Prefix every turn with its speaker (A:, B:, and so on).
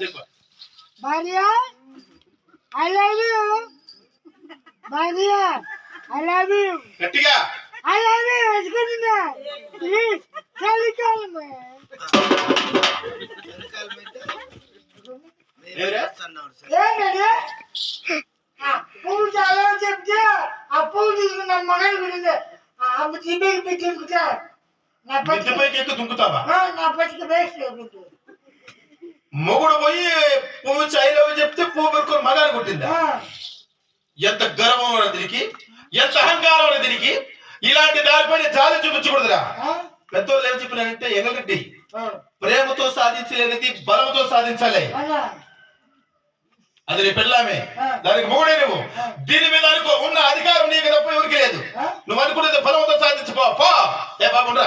A: చెప్పు
B: Maria, I love you. Maria, I love you.
A: గట్టిగా
B: I love you. వేసుకుంటున్నా please చలికాలం
A: ఎవరా
B: ఏంటంటే పువ్వు చాలా చెప్తే పువ్వు తీసుకున్న మగని గురించి అప్పుడు చిబేకి పెట్టి ఇంకుతా నా
A: పైకి ఎక్కి దుంకుతావా?
B: నా అయిపోతుంది
A: మొగుడు పోయి పువ్వు చైలవ చెప్తే పువ్వు పెట్టుకొని మగాని కొట్టిందా? ఎంత గర్వం దీనికి? ఎంత అహంకారం దీనికి? ఇలాంటి దానిపైన జాలి చూపించకూడదురా. పెద్దోళ్ళు ఏం చెప్పినారంటే ఎగగడ్డి ప్రేమతో సాధించలేనిది బలముతో సాధించాలి. అది నీ పెళ్ళామే. దానికి మొగుడే నువ్వు. దీని మీద అనుకో ఉన్న అధికారం পাবো না